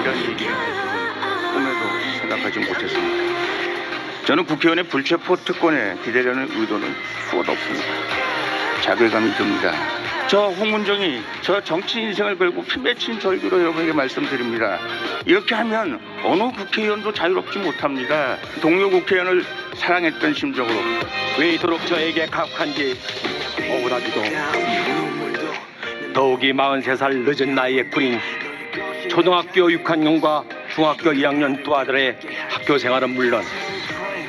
이런 얘기를 꿈에도 생각하지 못했습니다. 저는 국회의원의 불체포 특권에 기대려는 의도는 수도 없습니다. 자괴감이 듭니다. 저 홍문정이 저 정치 인생을 걸고 피 맺힌 절규로 여러분에게 말씀드립니다. 이렇게 하면 어느 국회의원도 자유롭지 못합니다. 동료 국회의원을 사랑했던 심정으로 왜 이토록 저에게 가혹한지 억울하기도 더욱이 43살 늦은 나이에 꾸린 초등학교 6학년과 중학교 2학년 두 아들의 학교 생활은 물론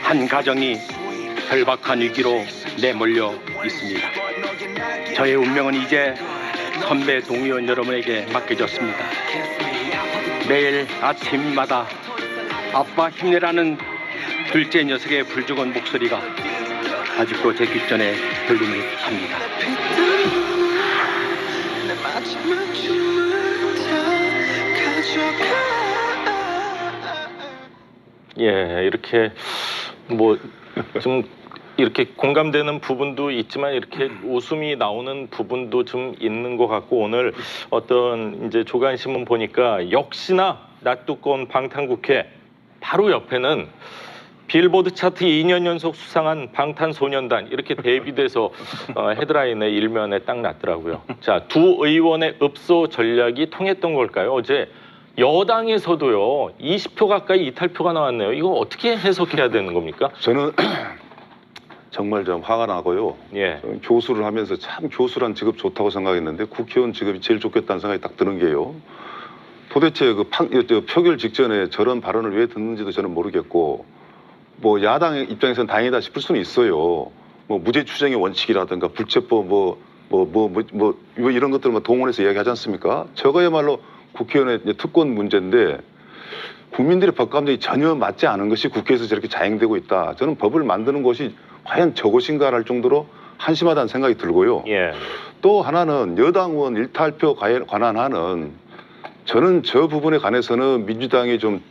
한 가정이 절박한 위기로 내몰려 있습니다. 저의 운명은 이제 선배 동의원 여러분에게 맡겨졌습니다. 매일 아침마다 아빠 힘내라는 둘째 녀석의 불죽은 목소리가 아직도 제 귓전에 들리니 합니다. 예, 이렇게 뭐 좀 이렇게 공감되는 부분도 있지만 이렇게 웃음이 나오는 부분도 좀 있는 것 같고 오늘 어떤 이제 조간 신문 보니까 역시나 낯두꺼운 방탄국회 바로 옆에는 빌보드 차트 2년 연속 수상한 방탄소년단 이렇게 대비돼서 어, 헤드라인의 일면에 딱 났더라고요. 자, 두 의원의 읍소 전략이 통했던 걸까요? 어제 여당에서도요 20표 가까이 이탈표가 나왔네요. 이거 어떻게 해석해야 되는 겁니까? 저는 정말 좀 화가 나고요. 예, 교수를 하면서 참 교수란 직업 좋다고 생각했는데 국회의원 직업이 제일 좋겠다는 생각이 딱 드는 게요. 도대체 그 판- 저 표결 직전에 저런 발언을 왜 듣는지도 저는 모르겠고 뭐 야당 입장에서는 다행이다 싶을 수는 있어요. 뭐 무죄 추정의 원칙이라든가 불체포 뭐뭐 뭐 뭐 뭐 이런 것들 뭐 동원해서 이야기하지 않습니까? 저거야말로 국회의원의 특권 문제인데 국민들의 법 감정이 전혀 맞지 않은 것이 국회에서 저렇게 자행되고 있다. 저는 법을 만드는 것이 과연 저것인가 할 정도로 한심하다는 생각이 들고요. 예, 또 하나는 여당 의원 일탈표 관- 관한 한은 저는 저 부분에 관해서는 민주당이 좀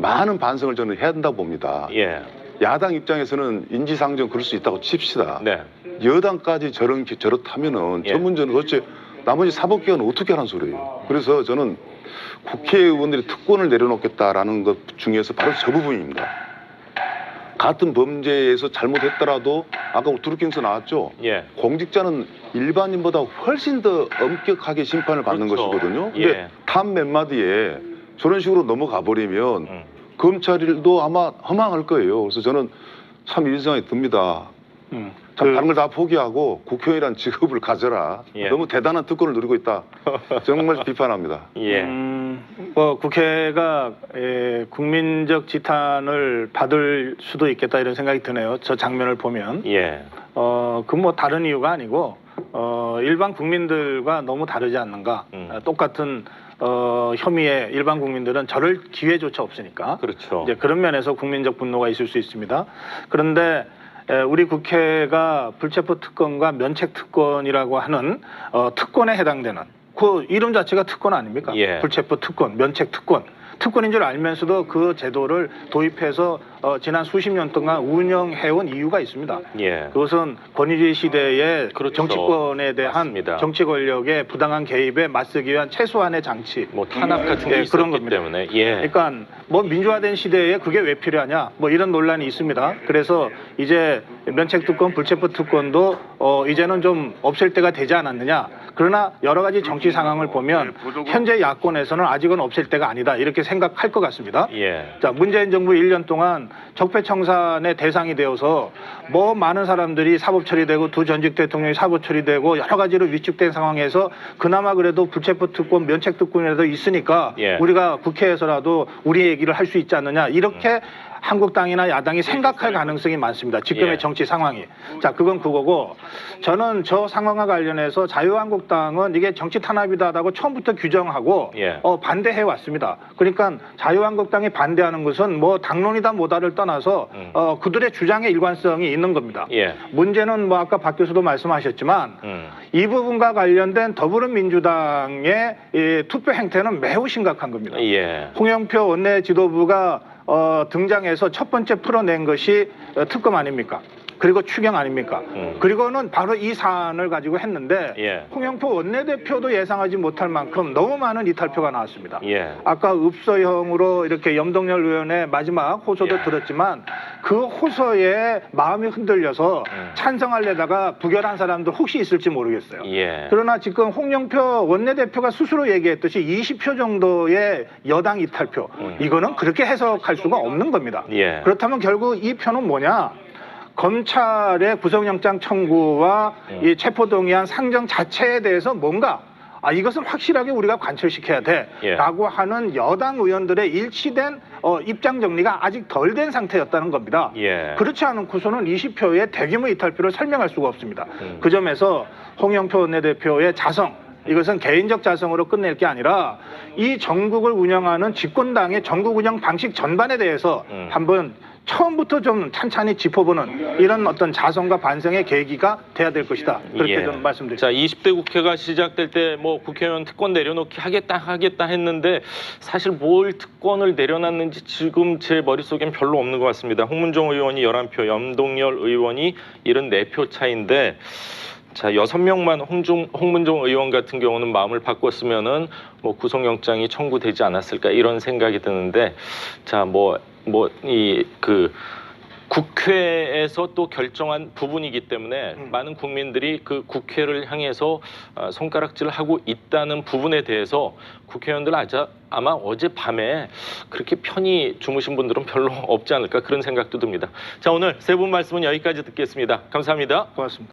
많은 반성을 저는 해야 된다고 봅니다. 예, 야당 입장에서는 인지상정 그럴 수 있다고 칩시다. 네, 여당까지 저런 게 저렇다면은 예. 저 문제는 도대체 나머지 사법기관은 어떻게 하는 소리예요. 그래서 저는 국회의원들이 특권을 내려놓겠다라는 것 중에서 바로 저 부분입니다. 같은 범죄에서 잘못했더라도 아까 두루킹서 나왔죠. 예, 공직자는 일반인보다 훨씬 더 엄격하게 심판을 받는 그렇죠. 것이거든요. 근데 예. 답몇 마디에 저런 식으로 넘어가 버리면 음. 검찰도 아마 허망할 거예요. 그래서 저는 참 이런 생각이 듭니다. 음. 참 그- 다른 걸 다 포기하고 국회의원 직업을 가져라. 예. 너무 대단한 특권을 누리고 있다. 정말 비판합니다. 예, 음, 뭐 국회가 에, 국민적 지탄을 받을 수도 있겠다 이런 생각이 드네요. 저 장면을 보면 예, 어, 그 뭐 다른 이유가 아니고 어, 일반 국민들과 너무 다르지 않는가. 음. 어, 똑같은 어, 혐의에 일반 국민들은 저럴 기회조차 없으니까. 그렇죠. 이제 그런 면에서 국민적 분노가 있을 수 있습니다. 그런데 에, 우리 국회가 불체포 특권과 면책 특권이라고 하는 어, 특권에 해당되는 그 이름 자체가 특권 아닙니까? 예. 불체포 특권, 면책 특권. 특권인 줄 알면서도 그 제도를 도입해서 어, 지난 수십 년 동안 운영해온 이유가 있습니다. 예, 그것은 권위주의 시대의 그렇죠. 정치권에 대한 맞습니다. 정치 권력의 부당한 개입에 맞서기 위한 최소한의 장치. 뭐 탄압 같은 게 예, 있었기 그런 겁니다. 때문에 예, 그러니까 뭐 민주화된 시대에 그게 왜 필요하냐 뭐 이런 논란이 있습니다. 그래서 이제 면책 특권, 불체포 특권도 어 이제는 좀 없앨 때가 되지 않았느냐. 그러나 여러 가지 정치 상황을 보면 현재 야권에서는 아직은 없앨 때가 아니다 이렇게 생각할 것 같습니다. 예, 자, 문재인 정부 1년 동안 적폐청산의 대상이 되어서 뭐 많은 사람들이 사법 처리되고 두 전직 대통령이 사법 처리되고 여러 가지로 위축된 상황에서 그나마 그래도 불체포 특권, 면책 특권이라도 있으니까 예. 우리가 국회에서라도 우리 얘기를 할 수 있지 않느냐 이렇게 한국당이나 야당이 생각할 가능성이 많습니다. 지금의 예. 정치 상황이. 자, 그건 그거고 저는 저 상황과 관련해서 자유한국당은 이게 정치 탄압이다라고 처음부터 규정하고 예. 어, 반대해 왔습니다. 그러니까 자유한국당이 반대하는 것은 뭐 당론이다 뭐다를 떠나서 음. 어, 그들의 주장의 일관성이 있는 겁니다. 예, 문제는 뭐 아까 박 교수도 말씀하셨지만 음, 이 부분과 관련된 더불어민주당의 이 투표 행태는 매우 심각한 겁니다. 예, 홍영표 원내 지도부가 어, 등장해서 첫 번째 풀어낸 것이 어, 특검 아닙니까? 그리고 추경 아닙니까? 음. 그리고는 바로 이 사안을 가지고 했는데 예. 홍영표 원내대표도 예상하지 못할 만큼 너무 많은 이탈표가 나왔습니다. 예. 아까 읍소형으로 이렇게 염동열 의원의 마지막 호소도 야. 들었지만 그 호소에 마음이 흔들려서 음. 찬성하려다가 부결한 사람도 혹시 있을지 모르겠어요. 예. 그러나 지금 홍영표 원내대표가 스스로 얘기했듯이 20표 정도의 여당 이탈표 음. 이거는 그렇게 해석할 수가 없는 겁니다. 예. 그렇다면 결국 이 표는 뭐냐? 검찰의 구속영장 청구와 음. 이 체포동의안 상정 자체에 대해서 뭔가 아 이것은 확실하게 우리가 관철시켜야 예. 돼라고 하는 여당 의원들의 일치된 어, 입장 정리가 아직 덜 된 상태였다는 겁니다. 예. 그렇지 않고서는 20표의 대규모 이탈표를 설명할 수가 없습니다. 음. 그 점에서 홍영표 원내대표의 자성 이것은 개인적 자성으로 끝낼 게 아니라 이 전국을 운영하는 집권당의 전국 운영 방식 전반에 대해서 음. 한번 처음부터 좀 찬찬히 짚어보는 이런 어떤 자성과 반성의 계기가 돼야 될 것이다. 그렇게 예. 좀 말씀드립니다. 자, 20대 국회가 시작될 때 뭐 국회의원 특권 내려놓기 하겠다 하겠다 했는데 사실 뭘 특권을 내려놨는지 지금 제 머릿속엔 별로 없는 것 같습니다. 홍문종 의원이 11표, 염동열 의원이 74표 차인데 자, 여섯 명만 홍중, 홍문종 의원 같은 경우는 마음을 바꿨으면은 뭐 구속영장이 청구되지 않았을까 이런 생각이 드는데 자, 뭐 뭐 이 그 국회에서 또 결정한 부분이기 때문에 음. 많은 국민들이 그 국회를 향해서 아, 손가락질을 하고 있다는 부분에 대해서 국회의원들 아자, 아마 어젯밤에 그렇게 편히 주무신 분들은 별로 없지 않을까 그런 생각도 듭니다. 자 오늘 세 분 말씀은 여기까지 듣겠습니다. 감사합니다. 고맙습니다.